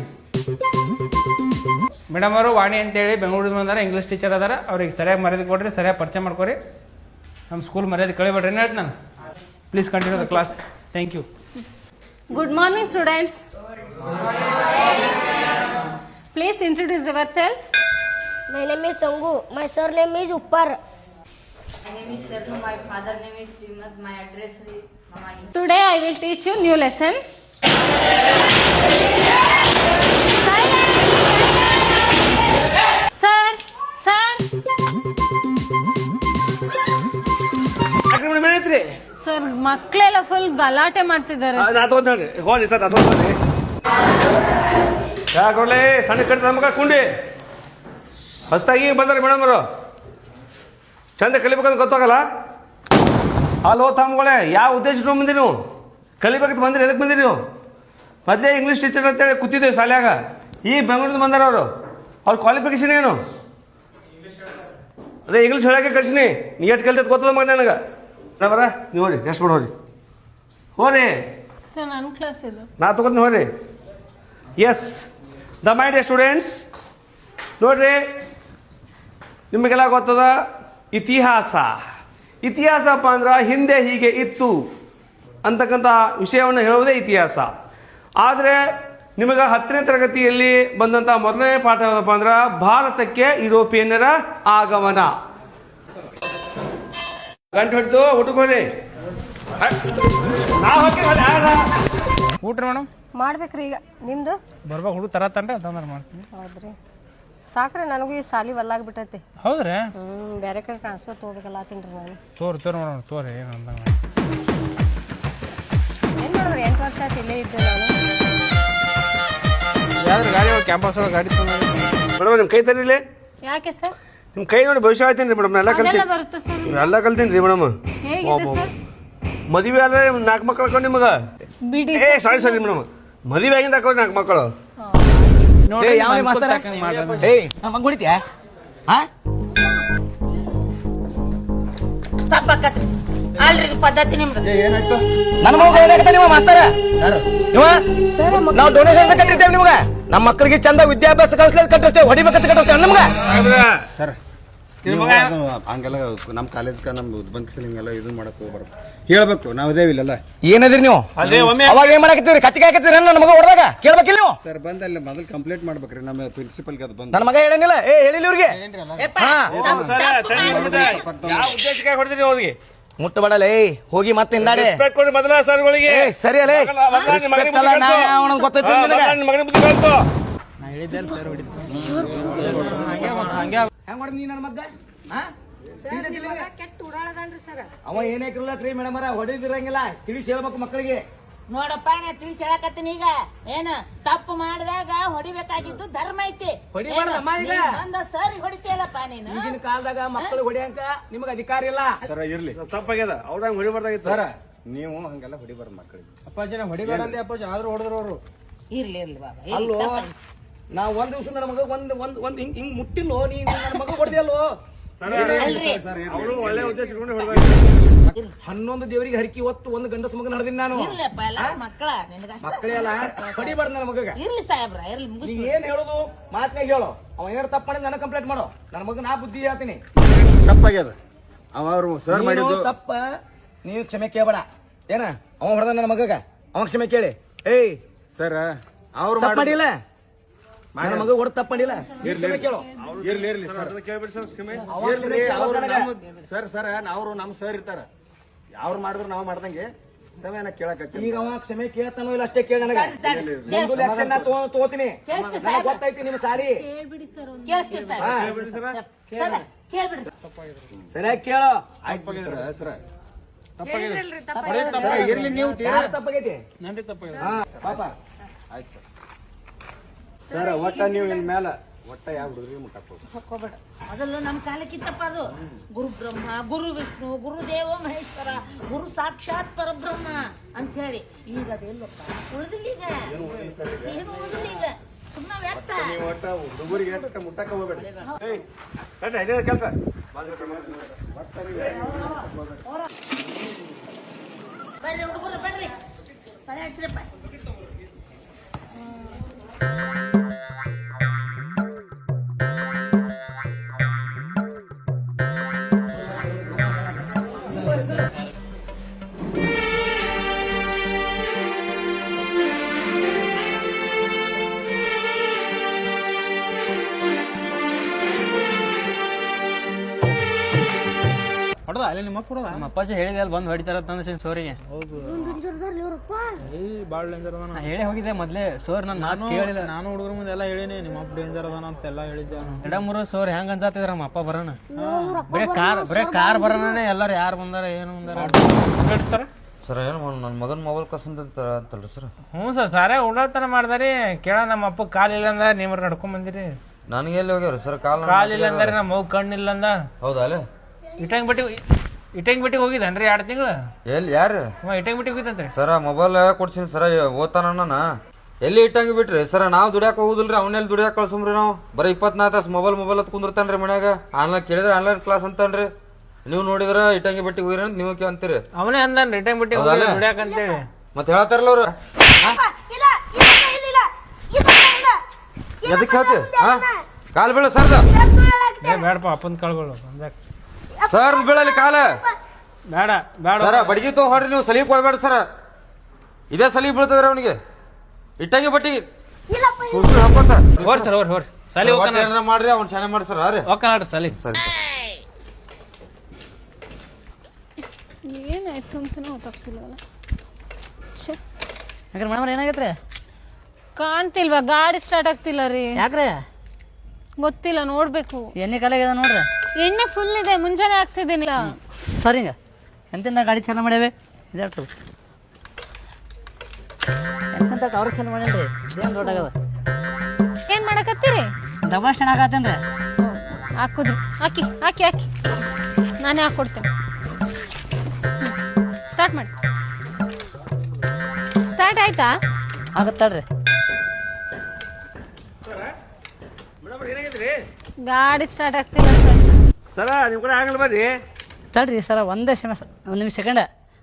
ಮೇಡಮ್ ಅವರು ವಾಣಿ ಅಂತೇಳಿ ಬೆಂಗಳೂರಿಂದ ಬಂದಾರ ಇಂಗ್ಲೀಷ್ ಟೀಚರ್ ಅದಾರ. ಅವ್ರಿಗೆ ಸರಿಯಾಗಿ ಮರ್ಯಾದೆ ಕೊಡ್ರಿ ಸರಿಯಾಗಿ ಪರಿಚಯ ಮಾಡ್ಕೊರಿ. ನಮ್ಮ ಸ್ಕೂಲ್ ಮರ್ಯಾದೆ ಕಳಿಬೇಡ್ರಿ. ಏನು ಹೇಳ್ತೀನಿ ನಾನು? Please continue the class thank you good morning students please introduce yourself My name is Sangu. My surname is Uppar. Is Mamani. Today I will teach you new lesson sir sir sir ಮಕ್ಕಳೆಲ್ಲ full ಗಲಾಟೆ ಮಾಡ್ತಿದ್ದಾರೆ. ಸಣ್ಣ ಕಟ್ಟ ನಮಗ ಕುಂಡಿ. ಹೊಸ್ದಾಗಿ ಬಂದಾರೆ madam ಅವರು ಚಂದ ಕಲಿಬೇಕಂತ ಗೊತ್ತಾಗಲ್ಲ? ಅಲ್ಲೋ ತಮ್ಮಗಳೇ ಯಾವ ಉದ್ದೇಶ ಇಟ್ಕೊಂಡ್ ಬಂದಿರಿ ನೀವು? ಕಲಿಬೇಕಂತ ಬಂದಿರಿ ಎದಕ್ಕೆ ಬಂದಿರಿ ನೀವು? ಮೊದಲೇ ಇಂಗ್ಲೀಷ್ ಟೀಚರ್ ಅಂತೇಳಿ ಕೂತಿದ್ದೇವೆ ಶಾಲ್ಯಾಗ. ಈ ಬೆಂಗಳೂರಿಂದ ಬಂದಾರ ಅವರು. ಅವ್ರ ಕ್ವಾಲಿಫಿಕೇಶನ್ ಏನು? ಅದೇ ಇಂಗ್ಲೀಷ್ ಹೇಳಕ್ಕೆ ಕಳಿಸಿನಿ. ನೀ ಎಷ್ಟು ಕಲಿತದ ಗೊತ್ತದ ಮಗ ನನಗೆ? ನಾವರ ಬರ ನೀವು ಹೋರಿ ರೆಸ್ಟ್ ಮಾಡಿ ಹೋರಿ. ಹೋರಿ. ಸರ್ ಕ್ಲಾಸ್ ಇದು. ನಾ ತಗೊಂಡು ಹೋರಿ. Yes the my day students ನೋಡ್ರಿ ನಿಮಗೆಲ್ಲ ಗೊತ್ತದ? ಇತಿಹಾಸ. ಇತಿಹಾಸಪ್ಪ ಅಂದ್ರೆ ಹಿಂದೆ ಹೀಗೆ ಇತ್ತು ಅಂತಕ್ಕಂಥ ವಿಷಯವನ್ನು ಹೇಳುವುದೇ ಇತಿಹಾಸ. ಆದರೆ ನಿಮಗೆ ಹತ್ತನೇ ತರಗತಿಯಲ್ಲಿ ಬಂದಂತಹ ಮೊದಲನೇ ಪಾಠ ಯಾವುದಪ್ಪ ಅಂದ್ರೆ ಭಾರತಕ್ಕೆ ಯುರೋಪಿಯನ್ನರ ಆಗಮನ. ಗಂಟು ಹೊಡ್ತು ಊಟಕ್ಕೆ ಹೋಗಿ ಊಟ ಮೇಡಮ್? ಮಾಡ್ಬೇಕ್ರಿ ಈಗ. ನಿಮ್ದು? ಬರ್ಬೇಕು ಹುಡುಗ ತರ ಅಂತಂದ್ರೆ ಮಾಡ್ತೀನಿ. ಹೌದ್ರಿ. ಸಾಕ್ರಿ ನನಗೂ ಈ ಸಾಲಿ ಒಲ್ಲಾಗ್ಬಿಟ್ಟೈತಿ. ಹೌದ್ರಿ? ಹ್ಮ್ ಬೇರೆ ಕಡೆ ಟ್ರಾನ್ಸ್ಫರ್ ತಗೋಬೇಕಲ್ಲ ತಿನ್ರಿ ನಾನು. ತೋರಿ ತೋರಿ ನೋಡೋಣ ತೋರಿ ಏನು ಅಂದಂಗ ಏನ್ ಮಾಡಿದ್ರಿ? ಎಂಟು ವರ್ಷ ಆಯ್ತು ಇಲ್ಲೇ ಇದ್ದೆ ನಾನು. ಯಾವ್ದು ಗಾಡಿ ಒಳಗೆ ಕ್ಯಾಂಪಸ್ ಒಳಗೆ ಗಾಡಿ ತೊಗೊಂಡು ಮೇಡಮ್ ನಿಮ್ಮ ಕೈ ತರೀಲಿ ಯಾಕೆ ಸರ್? ನಿಮ್ಮ ಕೈ ನೋಡಿ ಭವಿಷ್ಯ ಆಯ್ತೇನ್ರಿ ಮೇಡಮ್ ಎಲ್ಲ ಕಲ್ತೀನಿ. ಬರುತ್ತೆ ಸರ್? ಎಲ್ಲ ಕಲ್ತೀನಿ ರೀ ಮೇಡಮ್. ಹೇಗಿದೆ ಸರ್? ಮದುವೆ ಆದ್ರೆ ನಾಲ್ಕು ಮಕ್ಕಳು ಹಾಕೊಂಡು ನಿಮಗೆ? ಬಿಡಿ ಏ ಸಾರಿ. Sorry madam. ಮದುವೆ ಆಗಿಂದ ಹಾಕೊಂಡು ನಾಲ್ಕು ಮಕ್ಕಳು ನೋಡಿ ಮಾಸ್ತರ? ಏಯ್ ಮಗ ಹೊಡಿತ್ಯಾ ಹಾ? ತಪ್ಪಾಕತ್ರಿ ಅಲ್ರಿ ಪದ್ಧತಿ ನಿಮ್ದು. ಏನಾಯ್ತು? ನನ್ನ ಮಗ ಏನಾಗತ್ತ ನೀವು ಮಾಸ್ತರ? ಯಾರು? ಇವ? ಸರ್ ನಾವು ಡೊನೇಷನ್ ಕಟ್ಟಿರ್ತೇವೆ ನಿಮ್ಗ. ನಮ್ಮ ಮಕ್ಕಳಿಗೆ ಚಂದ ವಿದ್ಯಾಭ್ಯಾಸ ಕಲಿಸ್ಲಿಕ್ಕೆ ಕಟ್ಟಿಸ್ತೇವೆ ಹೊಡಿಬೇಕಂತ ಕಟ್ಟಿಸ್ತೇವೆ ನಮ್ಗೆ. ಸರ್. ಹಂಗೆಲ್ಲ ನಮ್ಮ ಕಾಲೇಜ್ಗೆ ನಮ್ಮ ಉದ್ಬಂಕಿಸಲಿ ಹಿಂಗೆಲ್ಲ ಇದನ್ನ ಮಾಡಕ್ ಹೋಗ್ಬಾರ್ದು. ಹೇಳ್ಬೇಕು ನಾವು ಇದೇವಿಲ್ಲ ಇಲ್ಲಲ್ಲ. ಏನದಿರಿ ನೀವು? ಅದೇ ಒಮ್ಮೆ ಅವಾಗ ಏನ್ ಮಾಡಕತ್ತೀರಿ? ಕತ್ತಿಗೆ ಹಾಕತ್ತೀರಿ ನನ್ನ ಮಗ ಹೊಡೆದಾಗ ಕೇಳ್ಬೇಕಿಲ್ಲ ನೀವು? ಸರ್ ಬಂದ ಅಲ್ಲಿ ಮೊದಲು ಕಂಪ್ಲೇಂಟ್ ಮಾಡ್ಬೇಕ್ರಿ ನಮ್ಮ ಪ್ರಿನ್ಸಿಪಲ್ಗೆ ಅದು ಬಂದು. ನನ್ನ ಮಗ ಹೇಳಂಗಿಲ್ಲ ಏ ಹೇಳಿಲ್ಲ ಇವ್ರಿಗೆ? ಉದ್ದೇಶಕ್ಕೆ ಹೊಡೆದ್ರಿ ಅವ್ರಿಗೆ ಮುಟ್ಟಬೇಡಲ್ಲ ಏ ಹೋಗಿ ಮತ್ತೆ ಹಿಂದಾಡಿ ರೆಸ್ಪೆಕ್ಟ್ ಕೊಡಿ ಮೊದಲ ಸರ್ಗಳಿಗೆ. ಸರಿ ಅಲ್ಲೇ ಗೊತ್ತೈತಿ ನಾ ಹೇಳಿದ್ದೆ ಸರ್? ಹೆಂಗ್ ನೀ ನನ್ನ ಮಗ್ಗ? ಹಾ? ಕೆಟ್ಟ ಉಡಾಳದನ್ರಿ ಸರ್. ಅವ ಏನಾಕಿರ್ಲತ್ರಿ ಮೇಡಮ್ ಅರ ಹೊಡಿದಿರಂಗಿಲ್ಲ. ತಿಳಿಸಿ ಹೇಳ್ಬೇಕು ಮಕ್ಕಳಿಗೆ. ನೋಡಪ್ಪ ನಾ ತಿಳಿಸ್ ಹೇಳಕತ್ತೀನಿ ಈಗ. ಏನ ತಪ್ಪು ಮಾಡಿದಾಗ ಹೊಡಿಬೇಕಾಗಿದ್ದು ಧರ್ಮ ಐತಿ. ಒಂದ ಸರಿ ಹೊಡಿತೀಯಲ್ಲಪ್ಪ ನೀನು? ಈಗಿನ ಕಾಲದಾಗ ಮಕ್ಕಳು ಹೊಡಿಯಂಕ ನಿಮಗೆ ಅಧಿಕಾರ ಇಲ್ಲ. ಸರ ಇರ್ಲಿ. ತಪ್ಪಾಗ್ಯದ. ಅವ್ರ ಹೊಡಿಬಾರ್ದಾಗಿತ್ತು. ಸರ ನೀವು ಹಂಗೆಲ್ಲ ಹೊಡಿಬಾರ್ದು ಮಕ್ಕಳಿಗೆ. ಅಪ್ಪಾಜಿನ ಹೊಡಿಬಾರ ಅಂದ್ರೆ ಅಪ್ಪಾಜಿ. ಆದ್ರೂ ಹೊಡೆದ್ರು ಅವರು. ಇರ್ಲಿ ಇರ್ಲಿ ಬಾಬಾ ಅಲ್ಲೋ? ನಾ ಒಂದ್ ದಿವಸ ನನ್ನ ಮಗ ಒಂದ್ ಒಂದ್ ಒಂದ್ ಹಿಂಗ್ ಹಿಂಗ್ ಮುಟ್ಟಿಲ್ಲೋ ನೀ ನನ್ನ ಮಗ ಹೊಡೆದಲ್ಲೋ ಅವರು ಒಳ್ಳೆ ಉದ್ದೇಶ ಹನ್ನೊಂದು ದೇವರಿಗೆ ಹರಕಿ ಹೊತ್ತು ಒಂದು ಗಂಡಸ ಮಗನ ಹಡ್ದಿನಿ ನಾನು. ಇರ್ಲಪ್ಪ ಎಲ್ಲ ಮಕ್ಕಳ ನಿನಗ ಮಕ್ಕಳೇ ಅಲ್ಲ ಹೊಡಿಬಾರ್ದು ನನ್ನ ಮಗಗ. ಇರ್ಲಿ ಸಾಹೇಬ್ರ ಇರ್ಲಿ ಮುಗಿಸ್ ನೀ ಏನ್ ಹೇಳೋದು? ಮಾತ್ನಾಗ ಹೇಳೋ. ಅವ ಏನ್ ತಪ್ಪು ಮಾಡಿ ನನಗೆ ಕಂಪ್ಲೇಂಟ್ ಮಾಡೋ. ನನ್ನ ಮಗ ನಾ ಬುದ್ಧಿ ಹೇಳ್ತೀನಿ. ತಪ್ಪಾಗ್ಯದ? ಅವ ಅವರು ಸರ್ ಮಾಡಿದ್ರು ಮಾಡಿದ್ದು ತಪ್ಪ ನೀವು ಕ್ಷಮೆ ಕೇಳಬೇಡ. ಏನ? ಅವ ಹೊಡೆದ ನನ್ನ ಮಗಗ? ಅವ ಕ್ಷಮೆ ಕೇಳಿ. ಏಯ್ ಸರ್ ಅವ್ರು ಮಾಡಿಲ್ಲ? ನನ್ನ ಮಗ ಹೊಡೆದ ತಪ್ಪು ಮಾಡಿಲ್ಲ ನೀವ್ ಕ್ಷಮೆ ಕೇಳು. ಇರ್ಲಿ ಇರ್ಲಿ ಸರ್ ಕೇಳ್ಬಿಡಿ ಸರ್ ಕ್ಷಮೆ. ಅವ ಕ್ಷಮೆ ಕೇಳೋದ್ ಸರ್ ಸರ್ ನಾವು ನಮ್ಮ ಸರ್ ಇರ್ತಾರ. ಅವ್ರು ಮಾಡಿದ್ರು ನಾವು ಮಾಡ್ದಂಗೆ ಸಮಯನ ಕೇಳಕತ್ತೀವಿ ಈಗ ಅವ ಕ್ಷಮೆ ಕೇಳ್ತಾನೋ ಇಲ್ಲ ಅಷ್ಟೇ ಕೇಳ ನನಗೆ? ನಿಮ್ದು ಆಕ್ಷನ್ ನಾ ತಗೋ- ತಗೋತೀನಿ ಗೊತ್ತೈತಿ ನಿಮ್ಮ ಸಾರಿ. ಸರ್. ಸರಿಯಾಗಿ ಕೇಳೋ. ಆಯ್ತು ಸರ್ ಇರ್ಲಿ ನೀವು ತೀರಾ ತಪ್ಪಾಗೈತಿ ನಂದೇ ತಪ್ಪಾಗಿದೆ. ಹಾ ಪಾಪ. ಆಯ್ತು ಸರ್ ಸರ್ ಒಟ್ಟ ನೀವು ಇನ್ ಮೇಲೆ ಒಟ್ಟ ಯಾವ ಹುಡುಗರಿಗೆ ಮುಟ್ಟಕ್ ಅದಲ್ಲೂ ನಮ್ ಮೊದಲು ನಮ್ಮ ಕಾಲಕ್ಕಿತ್ತಪ್ಪ ಅದು. ಗುರು ಬ್ರಹ್ಮ ಗುರು ವಿಷ್ಣು ಗುರು ದೇವ ಮಹೇಶ್ವರ ಗುರು ಸಾಕ್ಷಾತ್ ಪರಬ್ರಹ್ಮ ಅಂತ ಹೇಳಿ. ಈಗ ಅದೆಲ್ಲಪ್ಪ ಉಳಿದಿಲ್ಲ ಈಗ? ಏನು ಉಳಿದಿಲ್ಲ ಈಗ ಸುಮ್ಮನೆ ವ್ಯರ್ಥ ನೀವು ಒಟ್ಟ ಹುಡುಗರಿಗೆ ಒಟ್ಟ ಮುಟ್ಟಕ್ಕೆ ಹೋಗ್ಬೇಡಿ. ಇದೇ ಕೆಲಸ. ಬರ್ರಿ ಹುಡುಗರು ಬರ್ರಿ. ಬರೀ ಹಚ್ಚಿರಪ್ಪ ಅಲ್ಲಿ ನಿಮ್ಮ ಅಪ್ಪ ನಮ್ಮ ಅಪ್ಪಾಜಿ ಹೇಳಿದೆ ಅಲ್ಲಿ ಬಂದು ಹೊಡಿತಾರ ತಂದ ಸೋರಿಗೆ. ಭಾಳ ಡೇಂಜರ್ ಅದಾನ. ನಾ ಹೇಳಿ ಹೋಗಿದ್ದೆ ಮೊದ್ಲೇ ಸೋರ್ ನನ್ನ ಮಾತು ನಾನು ಕೇಳಿಲ್ಲ. ನಾನು ಹುಡುಗರ ಮುಂದೆ ಎಲ್ಲ ಹೇಳಿನಿ ನಿಮ್ಮ ಅಪ್ಪ ಡೇಂಜರ್ ಅದಾನ ಅಂತೆಲ್ಲ ಹೇಳಿದ್ದೆ ನಾನು. ಎಡ ಮೂರು ಸೋರ್ ಹೆಂಗ್ ಅನ್ಸಾತಿದ್ರ ನಮ್ಮ ಅಪ್ಪ ಬರೋಣ? ಬರೇ ಕಾರ್ ಬರೇ ಕಾರ್ ಬರೋಣನೆ ಎಲ್ಲಾರು ಯಾರು ಬಂದಾರ ಏನು ಬಂದಾರ? ಸರ್. ಸರ್ ಏನು ನನ್ನ ಮಗನ ಮೊಬೈಲ್ ಕಸ್ಕೊಂತ ಅಂತಲ್ರಿ ಸರ್. ಹ್ಞೂ ಸರ್ ಸಾರೇ ಉಡಾಳ್ತನ ಮಾಡ್ದಾರಿ. ಕೇಳ ನಮ್ಮ ಅಪ್ಪ ಕಾಲಿಲ್ಲ ಅಂದ ನೀವು ನಡ್ಕೊಂಡ್ ಬಂದಿರಿ. ನನಗೆ ಎಲ್ಲಿ ಹೋಗ್ಯಾರ ಸರ್ ಕಾಲ್ ಕಾಲಿಲ್ಲ ಅಂದ್ರೆ ನಮ್ಮ ಮಗು ಕಣ್ಣಿಲ್ಲ ಅಂದ. ಹೌದಾ ಅಲ್ಲೇ? ಇಟಂಗ್ ಬಿಟ್ಟಿ ಇಟಂಗ್ ಬಿಟ್ಟಿಗೆ ಹೋಗಿದ್ದಾನ್ರಿ ಎರಡು ತಿಂಗಳು? ಎಲ್ಲಿ ಯಾರು? ಹ್ಞೂ ಇಟಂಗ್ ಬಿಟ್ಟಿಗೆ ಹೋಗಿತ್ತಂತ್ರಿ ಸರ ಮೊಬೈಲ್ ಕೊಡ್ಸಿನಿ ಸರ ಓದ್ತಾನ ಎಲ್ಲಿ ಇಟ್ಟಂಗೆ ಬಿಟ್ರಿ? ಸರ ನಾವು ದುಡ್ಯಾಕ ಹೋಗುದಿಲ್ರಿ ಅವ್ನೆಲ್ಲಿ ದುಡ್ಯಾಕ ಕಳ್ಸಮ್ರಿ ನಾವು? ಬರೀ ಇಪ್ಪತ್ನಾಲ್ಕು ತಾಸು ಮೊಬೈಲ್ ಮೊಬೈಲ್ ಹತ್ ಕುಂದಿರ್ತಾನ್ರಿ ಮನ್ಯಾಗ. ಆನ್ಲೈನ್ ಕೇಳಿದ್ರೆ ಆನ್ಲೈನ್ ಕ್ಲಾಸ್ ಅಂತಾನ್ರಿ. ನೀವು ನೋಡಿದ್ರ ಇಟ್ಟಂಗಿ ಬಿಟ್ಟಿಗೆ ಹೋಗಿರಿ ಅಂತ ನೀವು ಅಂತೀರಿ. ಅವನೇ ಅಂದಾನ ಇಟಂಗ್ ಬಿಟ್ಟಿ ಹೋಗಿ ದುಡ್ಯಾಕ ಅಂತೇಳಿ ಮತ್ತೆ ಹೇಳ್ತಾರಲ್ಲ ಅವ್ರು? ಇಲ್ಲ ಇಲ್ಲ ಇಲ್ಲ ಇಲ್ಲ ಇಲ್ಲ. ಎದಕ್ಕೆ ಹೇಳ್ತಿ? ಹಾ? ಕಾಲ್ ಬೀಳ ಸರ್ದ. ಏ ಬೇಡಪ್ಪ ಅಪ್ಪನ ಕಾಳುಗಳು ಅಂದಾಕ ಸರ್ದ್ ಬೀಳಲಿ ಕಾಲ. ಬೇಡ ಬೇಡ. ಸರ ಬಡಗಿ ತೋ ಹೊಡ್ರಿ ನೀವು ಸಲೀಪ್ ಕೊಡ್ಬೇಡ ಸರ. ಇದೇ ಸಲೀಪ್ ಬೀಳ್ತದ್ರ ಅವನಿಗೆ. ಇಟ್ಟಂಗಿ ಬಟ್ಟಿ. ಹಾಕೋತ. ಹೋರ್ ಸರ್ ಹೋರ್ ಹೋರ್. ಸಾಲಿ ಏನಾರ ಮಾಡ್ರಿ ಅವ್ನು ಚೆನ್ನಾಗಿ ಮಾಡಿ ಸರ್ ರೀ ಹೋಗ್ತಾನ ಸಲಿ ಸರಿ. ಏನಾಯ್ತು ಅಂತನೂ ಗೊತ್ತಾಗ್ತಿಲ್ವಲ್ಲ ಯಾಕ್ರಿ ಮೇಡಮ್ ಏನಾಗೈತ್ರಿ? ಕಾಣ್ತಿಲ್ವಾ ಗಾಡಿ ಸ್ಟಾರ್ಟ್ ಆಗ್ತಿಲ್ಲ ರೀ. ಯಾಕ್ರಿ? ಗೊತ್ತಿಲ್ಲ ನೋಡ್ಬೇಕು. ಎಣ್ಣೆ ಕಾಲಾಗ್ಯದ ನೋಡ್ರಿ. ಎಣ್ಣೆ ಫುಲ್ ಇದೆ ಮುಂಜಾನೆ ಹಾಕ್ಸಿದ್ದೀನಿ. ಸರಿಂಗ ಎಂತೆಂತ ಗಾಡಿ ಚಾಲು ಮಾಡ್ಯಾವೆ? ಇದು ಎಂತೆಂತ ಟವರ್ ಚಾಲು ಮಾಡೇನ್ರಿ ಏನು ದೊಡ್ಡ ಆಗದ. ಏನ್ ಮಾಡಕತ್ತೀರಿ? ಡಬಲ್ ಸ್ಟ್ಯಾಂಡ್ ಆಗತ್ತೇನ್ರಿ? ಹಾಕುದ್ರಿ ಹಾಕಿ ಹಾಕಿ ಹಾಕಿ. ನಾನೇ ಹಾಕ್ಕೊಡ್ತೇನೆ ಸ್ಟಾರ್ಟ್ ಮಾಡಿ. ಸ್ಟಾರ್ಟ್ ಆಯ್ತಾ? ಆಗತ್ತಲ್ರಿ ಗಾಡಿ ಸ್ಟಾರ್ಟ್ ಆಗ್ತಿಲ್ಲ ಸರ್ ಸರ ನಿಮ್ಮ ಕಡೆ ಆಗಲ್ಲ ಬರ್ರಿ. ತಡ್ರಿ ಸರ ಒಂದೇ ಕ್ಷಣ ಒಂದು ನಿಮಿಷ ಸೆಕೆಂಡ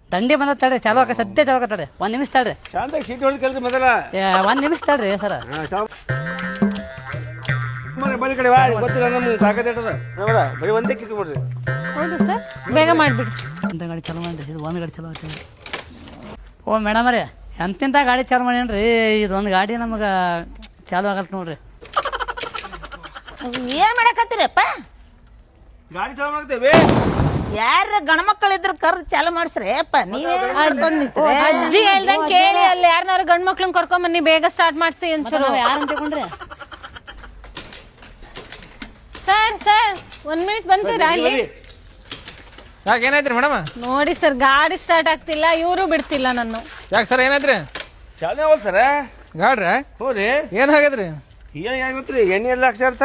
ದಂಡಿ ಬಂದ ತಡ್ರಿ ಚಾಲು ಹಾಕ ಸದ್ಯ ಚಾಲು ಆಕತ್ತಡ್ರಿ ಒಂದು ನಿಮಿಷ ತಡ್ರಿ. ಚಂದಾಗಿ ಸೀಟ್ ಹೊಡೆದು ಕಲ್ರಿ ಮೊದಲ ಒಂದು ನಿಮಿಷ ತಡ್ರಿ ಸರ. ಹಾ ಚಾವ್ ಬರ್ರಿ ಬನ್ನಿ ಕಡೆ ಗೊತ್ತಿಲ್ಲ ನಮ್ಗೆ ಸಾಕತ್ತದ ನೋಡ ಬರೀ ಒಂದೇ ಕಿತ್ತು ಬಿಡ್ರಿ ಹೌದು ಸರ್ ಬೇಗ ಮಾಡಿಬಿಡಿ. ಅಂತ ಗಾಡಿ ಚಾಲು ಮಾಡ್ರಿ ಇದು ಒಂದು ಗಾಡಿ ಚಾಲು ಆಗ್ತದೆ ಓ ಮೇಡಮ್ ರೀ ಎಂತಿಂತ ಗಾಡಿ ಚಾಲು ಮಾಡೇನ್ರಿ? ಇದೊಂದು ಗಾಡಿ ನಮಗೆ ಚಾಲು ಆಗತ್ತೆ ನೋಡ್ರಿ. ಏನ್ ಮಾಡಕತ್ತೀರಪ್ಪ? ಗಾಡಿ ಚಾಲು ಮಾಡ್ತೇವೆ ಯಾರ ಗಣಮಕ್ಕಳಿದ್ರ ಕರ್ ಚಾಲು ಮಾಡಿಸ್ರಿ ಅಪ್ಪ ನೀವೇ? ಅಜ್ಜಿ ಹೇಳ್ದಂಗ್ ಕೇಳಿ ಅಲ್ಲಿ ಯಾರನ್ನಾರು ಗಂಡ್ ಮಕ್ಳನ್ನ ಕರ್ಕೊಂಬನ್ನಿ ಬೇಗ ಸ್ಟಾರ್ಟ್ ಮಾಡ್ಸಿ ಒಂಚೂರು. ಯಾರು ಅಂತ ತಿಳ್ಕೊಂಡ್ರಿ ಸರ್ ಸರ್ ಒಂದ್ ಮಿನಿಟ್ ಬಂತೀರಾ ಇಲ್ಲಿ ಯಾಕೆ ಏನಾಯ್ತ್ರಿ ಮೇಡಮ್? ನೋಡಿ ಸರ್ ಗಾಡಿ ಸ್ಟಾರ್ಟ್ ಆಗ್ತಿಲ್ಲ ಇವರು ಬಿಡ್ತಿಲ್ಲ ನಾನು ಯಾಕೆ ಸರ್ ಏನಾಯ್ತ್ರಿ? ಚಾಲನೆ ಅವಲ್ ಸರ ಗಾಡ್ರ? ಹ್ಞೂ ರೀ ಏನಾಗೈತ್ರಿ ಎಣ್ಣೆ ಎಲ್ಲ ಹಾಕ್ಸಾರ್ತ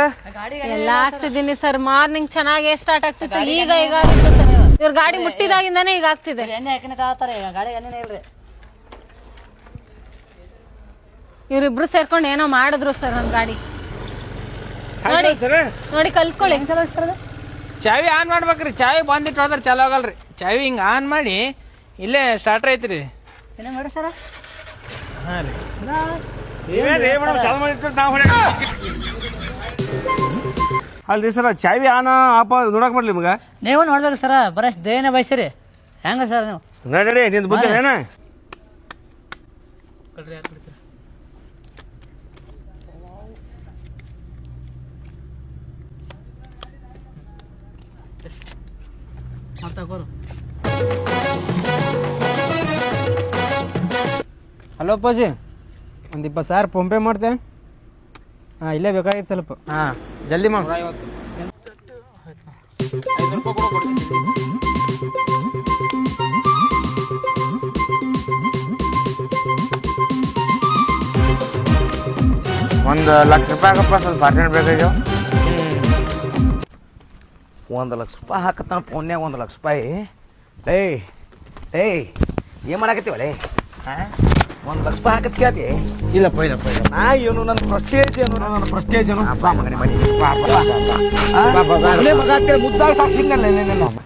ಎಲ್ಲ ಹಾಕ್ಸಿದ್ದೀನಿ ಸರ್. ಮಾರ್ನಿಂಗ್ ಚೆನ್ನಾಗಿ ಸ್ಟಾರ್ಟ್ ಆಗ್ತಿತ್ತು. ಈಗ ಈಗ ಆಗಿತ್ತು ಸರ್. ಇವ್ರ ಗಾಡಿ ಮುಟ್ಟಿದಾಗಿಂದಾನೇ ಈಗ ಆಗ್ತಿದೆ. ಎಣ್ಣೆ ಗಾಡಿ ಇಲ್ರಿ. ಇವ್ರಿಬ್ರು ಸೇರ್ಕೊಂಡು ಏನೋ ಮಾಡಿದ್ರು ಸರ್ ನನ್ ಗಾಡಿ. ನೋಡಿ ಸರ ನೋಡಿ ಕಲ್ತ್ಕೊಳ್ಳಿ. ಚಾವಿ ಆನ್ ಮಾಡ್ಬೇಕ್ರಿ. ಚಾವಿ ಬಂದಿಟ್ಟು ಹೋದ್ರೆ ಚಾಲು ಆಗಲ್ರಿ. ಚಾವಿ ಹಿಂಗೆ ಆನ್ ಮಾಡಿ ಇಲ್ಲೇ ಸ್ಟಾರ್ಟ್ ಐತ್ರಿ. ಏನೇ ಮಾಡಿ ಸರ? ಹಾಂ ರೀ. ಅಲ್ರಿ ಸರ ಚಾವಿ ಆನ ಆಪ ನೋಡಕ್ ಬರ್ಲಿ ನಿಮ್ಗ? ನೀವು ನೋಡ್ಬೇಕು ಸರ ಬರೀ ದೇನ ಬಯಸಿರಿ. ಹೆಂಗ ಸರ್ ನೀವು? ನೋಡ್ರಿ ನಿಂದ ಬುದ್ಧಿ ಏನ? ಹಲೋ ಅಪ್ಪಾಜಿ. ಒಂದು ಇಪ್ಪತ್ತು ಸಾವಿರ ಫೋನ್ಪೇ ಮಾಡ್ತೆ. ಹಾಂ, ಇಲ್ಲೇ ಬೇಕಾಗಿತ್ತು ಸ್ವಲ್ಪ. ಹಾಂ, ಜಲ್ದಿ ಮಾಡಿ. ಒಂದು ಲಕ್ಷ ರೂಪಾಯಿ ಹಾಕಪ್ಪ, ಸ್ವಲ್ಪ ಅರ್ಜೆಂಟ್ ಬೇಕಾಗ್ಯಾವ. ಒಂದು ಲಕ್ಷ ರೂಪಾಯಿ ಹಾಕತ್ತಾನ ಫೋನ್ಯಾಗ ಒಂದು ಲಕ್ಷ ರೂಪಾಯಿ. ಏಯ್ ಏಯ್ ಏನು ಮಾಡಾಕತ್ತೀವಲೇ? ಒಂದು ಲಕ್ಷ ರೂಪಾಯಿ ಹಾಕತ್ ಕೇಳ್ತಿ ಇಲ್ಲಪ್ಪ ಇಲ್ಲಪ್ಪ ಇಲ್ಲ ನಾ ಏನು ನನ್ನ ಪ್ರಸ್ಟೇಜ್ ಏನು ನನ್ನ ಪ್ರಸ್ಟೇಜ್ ಏನು ಬಾ ಮಗನೇ ಮನೆ ಮಗ ಅಂತೇಳಿ ಮುದ್ದಾಗ ಸಾಕ್ಷಿಂಗಲ್ಲ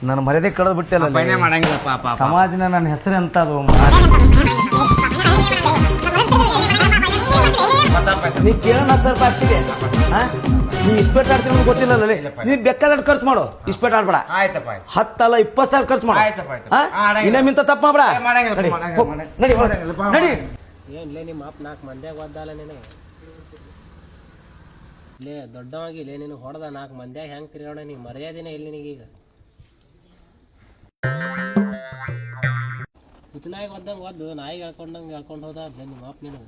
ನನ್ನ ಮರ್ಯಾದೆ ಕಳೆದು ಬಿಟ್ಟಲ್ಲ ಪೈನೆ ಮಾಡಂಗಿಲ್ಲ ಪಾಪ ಸಮಾಜನ ನನ್ನ ಹೆಸರು ಅಂತ ಅದು ನೀ ಕೇಳೋಣ ಹತ್ತು ರೂಪಾಯಿ ಹಾಕ್ಸಿದೆ ಹಾ? ನೀ ಇಸ್ಪೇಟ್ ಆಡ್ತೀನಿ ಅಂತ ಗೊತ್ತಿಲ್ಲ ನೀ ಬೇಕಾದ ಖರ್ಚು ಮಾಡು. ಇಸ್ಪೇಟ್ ಆಡ್ಬೇಡ. ಆಯ್ತಪ್ಪ ಹತ್ತಲ್ಲ ಇಪ್ಪತ್ತು ಸಾವಿರ ಖರ್ಚು ಮಾಡು. ಆಯ್ತಪ್ಪ, ಆಯ್ತು. ಹಾ? ಆ, ಮಾಡಂಗಿಲ್ಲ. ಇನ್ನೊಮ್ಮಿಂತ ತಪ್ಪು ಮಾಡ್ಬೇಡ. ಮಾಡಂಗಿಲ್ಲ, ನಡಿ, ಮಾಡಂಗಿಲ್ಲ, ಹೋಗ್, ಮಾಡಂಗಿಲ್ಲ. ನಡಿ ಹೋಗ್, ಮಾಡಂಗಿಲ್ಲಪ್ಪ, ನಡಿ. ಏನ್ಲೇ ನಿಮ್ಮ ಅಪ್ಪ ನಾಲ್ಕು ಮಂದ್ಯಾಗ ಒದ್ದಾಲ ನಿನಗೆ ಲೇ ದೊಡ್ಡವಾಗಿ ಲೇ ನಿನಗೆ ಹೊಡೆದ ನಾಲ್ಕು ಮಂದ್ಯಾಗ ಹೆಂಗೆ ತಿರ್ಗಾಡ ನೀ? ಮರ್ಯಾದಿನೇ ಇಲ್ಲ ನಿನಗೀಗ. ಹುಚ್ಚನಾಗಿ ಒದ್ದಂಗೆ ಒದ್ದು ನಾಯಿಗೆ ಹೇಳ್ಕೊಂಡಂಗೆ ಹೇಳ್ಕೊಂಡು ಹೋದ ನಿಮ್ಮ ಅಪ್ಪ ನೀನು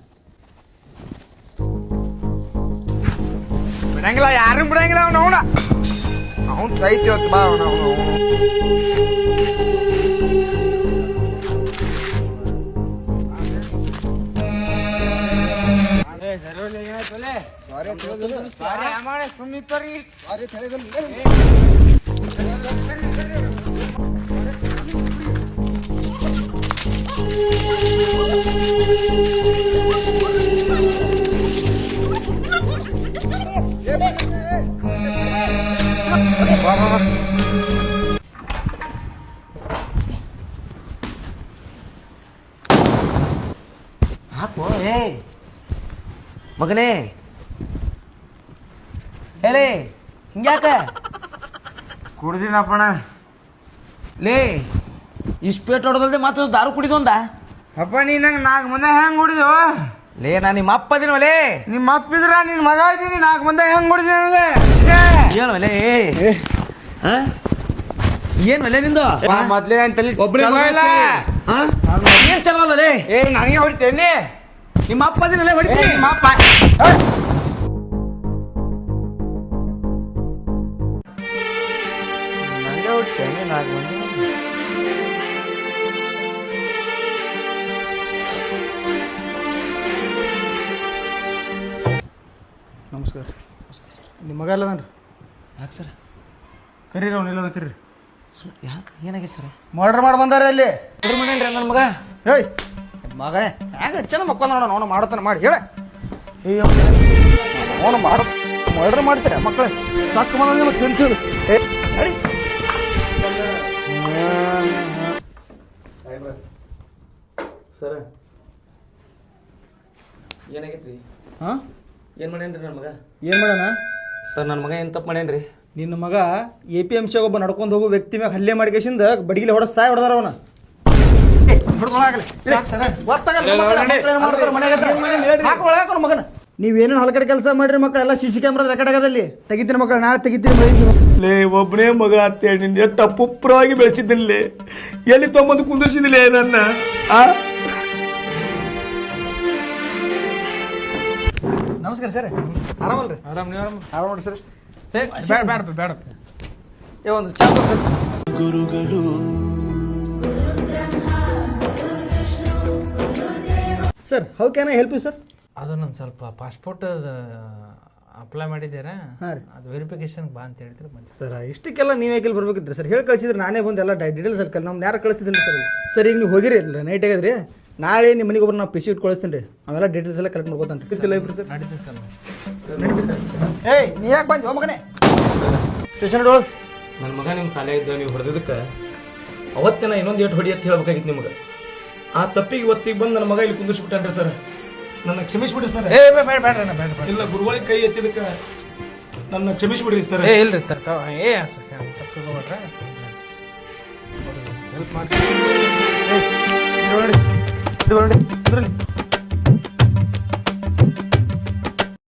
ಬಿಡಂಗಿಲ್ಲ ಯಾರು ಬಿಡಂಗಿಲ್ಲ ಅವ್ನು ಅವನ. ಅವ್ನು ಕೈತಿ ಹೊತ್ತು ಬಾ ಅವನು ಅವನು ಹಾಕು ಏ. ಮಗನೇ. ಹೇಳಿ ಹಿಂಗ್ಯಾಕ? ಕುಡ್ದಿನಪ್ಪಣ. ಲೇ ಇಷ್ಟು ಪೇಟ್ ಹೊಡೆದಲ್ದೆ ಮತ್ತೆ ದಾರು ಕುಡಿದೊಂದ ಅಪ್ಪ ನೀ ನಂಗೆ ನಾಲ್ಕು ಮಂದಿ ಹೆಂಗೆ ಹೊಡಿದೆವ ಲೇ ನಾ ನಿಮ್ಮ ಅಪ್ಪ ಅದಿನೋ ಲೇ. ನಿಮ್ಮ ಅಪ್ಪಿದ್ರ ನಿನ್ನ ಮಗ ಇದ್ದೀನಿ ನಾಲ್ಕು ಮಂದಿ ಹೆಂಗೆ ಹೊಡಿದೆ ನನಗೆ ಏನು ಲೇ ಏನು ಒಲೆ ನಿಂದು? ಮೊದ್ಲೇ ಅಂತ ಒಬ್ರಿಗೆ ಚಲೋ ಇಲ್ಲ? ಹಾ? ಏನ್ ಚಲೋ ಅಲ್ಲ ಏ ನನಗೆ ಹೊಡಿತೇನೆ. ನಿಮ್ಮ ಅಪ್ಪ ಹೊಡಿತೀನಿ. ನಿಮ್ಮ ಅಪ್ಪ. ನನಗೆ ಹೊಡಿತೇನೆ ನಾಲ್ಕು ಮಂದಿ ನಮಸ್ಕಾರ. ನಿಮ್ಮ ಮಗ ಅಲ್ಲದನ್ರಿ ಯಾಕೆ ಸರ್? ಕರೀರಿ ಅವ್ನು ಇಲ್ಲದ ಕರೀರಿ. ಯಾಕೆ? ಏನಾಗಿದೆ ಸರ್? ಮರ್ಡರ್ ಮಾಡಿ ಬಂದಾರ ಇಲ್ಲಿ ಹುಡುಗ ರೀ ನನ್ನ ಮಗ? ಹೇಯ್. ಮಗನೇ ಹೆಂಗೆ ಚೆನ್ನ ಮಕ್ಕಳು ನೋಡೋಣ ಅವನು ಮಾಡ್ತಾನೆ ಮಾಡಿ ಹೇಳ. ಅವನು ಮಾಡ ಮರ್ಡರ್ ಮಾಡ್ತಾರೆ ಮಕ್ಕಳು ಸಕ್ಕ ಬಂದ ನಿಮಗೆ ತಿಂತೀವಿ ಏ ಸರ ಸರ್ ಏನಾಗೈತ್ರಿ? ಹಾಂ? ಏನು ಮಾಡೇನ್ರಿ ನನ್ನ ಮಗ? ಏನು ಮಾಡೋಣ? ಸರ್ ನನ್ನ ಮಗ ಏನು ತಪ್ಪು ಮಾಡೇನ್ರಿ? ನಿನ್ನ ಮಗ ಎ ಪಿ ಎಂ ಸಿ ಒಬ್ಬ ನಡ್ಕೊಂಡು ಹೋಗೋ ವ್ಯಕ್ತಿ ಮ್ಯಾಗ ಹಲ್ಲೆ ಮಾಡ್ಕೇಶಿಂದ ಬಡಿಗಿಲಿ ಹೊಡೆದ್ ಸಾಯ್ ಹೊಡೆದಾರ ಅವನ. ಮಗನ. ನೀವೇನು ಹಲಕಡೆ ಕೆಲಸ ಮಾಡ್ರಿ ಮಕ್ಕಳು ಎಲ್ಲ ಸಿ ಸಿ ಕ್ಯಾಮ್ರಾ ರೆಕಾರ್ಡ್ ಆಗದಲ್ಲಿ. ತೆಗಿತೀನಿ ಮಕ್ಕಳು ನಾಳೆ ತೆಗಿತೀನಿ ಲೇ ಒಬ್ಬನೇ ಮಗ ಅಂತೇಳಿ ನಿನ್ನ ಎಷ್ಟು ಅಪುಪ್ರವಾಗಿ ಬೆಳೆಸಿದ್ದಿಲ್ಲ. ಎಲ್ಲಿ ತೊಂಬಂದು ಕುಂದಿಸಿದಿಲ್ಲ ನನ್ನ? ಆ? ನಮಸ್ಕಾರ ಸರ್. ಆರಾಮಲ್ರಿ? ಆರಾಮ್ ನೀವು ಆರಾಮ್? ಆರಾಮ ನೋಡಿ ಸರ್. ಬೇಡ ಬೇಡ ಬೇಡ ಏ ಒಂದು ಚಾ sir. Sir how can I help you sir ಅದು ನಾನು ಸ್ವಲ್ಪ ಪಾಸ್ಪೋರ್ಟ್ ಅಪ್ಲೈ ಮಾಡಿದ್ದೀರಾ? ಹಾಂ ರೀ. ಅದು ವೆರಿಫಿಕೇಶನ್ ಬಾ ಅಂತ ಹೇಳಿದ್ರೆ ಬಂದೆ ಸರ್ ಇಷ್ಟಕ್ಕೆಲ್ಲ ನೀವೇ ಇಲ್ಲಿ ಬರ್ಬೇಕಿದ್ರೆ ಸರ್? ಹೇಳಿ ಕಳಿಸಿದ್ರೆ ನಾನೇ ಬಂದು ಎಲ್ಲ ಡೀಟೇಲ್ಸ್ ಅಲ್ಲಿ ನಮ್ಮ ಯಾರು ಕಳಿಸ್ತಿದ್ದೀನಿ ಸರ್? ಸರ್ ಈಗ ನೀವು ಹೋಗಿರಿ ನೈಟ್ ಆಗ್ಯದ್ರಿ ನಾಳೆ ನಿಮ್ಮ ಮನೆಗೆ ಒಬ್ಬರು ನಾವು ಪಿಸಿ ಇಟ್ಟು ಕಳಿಸ್ತೀನಿ ರೀ. ಅವೆಲ್ಲ ಡೀಟೇಲ್ಸ್ ಎಲ್ಲ ಕಲೆಕ್ಟ್ ಮಾಡ್ಕೋತಾನೆ ರೀ ಸರ್. ಸರ್. ನಡೀತೀನಿ ಸರ್. ಏಯ್ ನೀ ಯಾಕೆ ಬಂದು? ಮಗನೇ. ಸ್ಟೇಷನ್ ನನ್ನ ಮಗ ನಿಮ್ಮ ಸಾಲೆ ಇದ್ದ ನೀವು ಹೊಡೆದಕ್ಕೆ ಅವತ್ತೇನ ಇನ್ನೊಂದು ಏಟು ಹೊಡಿ ಅಂತ ಹೇಳ್ಬೇಕಾಗಿತ್ತು ನಿಮಗೆ. ಆ ತಪ್ಪಿಗೆ ಇವತ್ತಿಗೆ ಬಂದು ನನ್ನ ಮಗ ಇಲ್ಲಿ ಕುಂದಿಸ್ಬಿಟ್ಟನ್ರಿ ಸರ್. ನನ್ನ ಕ್ಷಮಿಸ್ಬಿಡ್ರಿ ಸರ್. ಏ ಬೇಡ ಬೇಡ ಬೇಡ ಬೇಡ ಬೇಡ ಇಲ್ಲ ಗುರುಗಳಿಗೆ ಕೈ ಎತ್ತಿದಕ್ಕೆ ನನ್ನ ಕ್ಷಮಿಸ್ಬಿಡ್ರಿ ಸರ್. ಏ ಇಲ್ರಿ ಸರ್ ತ- ಏ ತಪ್ಪು ತಗೋಬೇಡ್ರೆ ಹೆಲ್ಪ್ ಮಾಡಿ ನೋಡಿ ಇದು ನೋಡಿ ಇದ್ರಲ್ಲಿ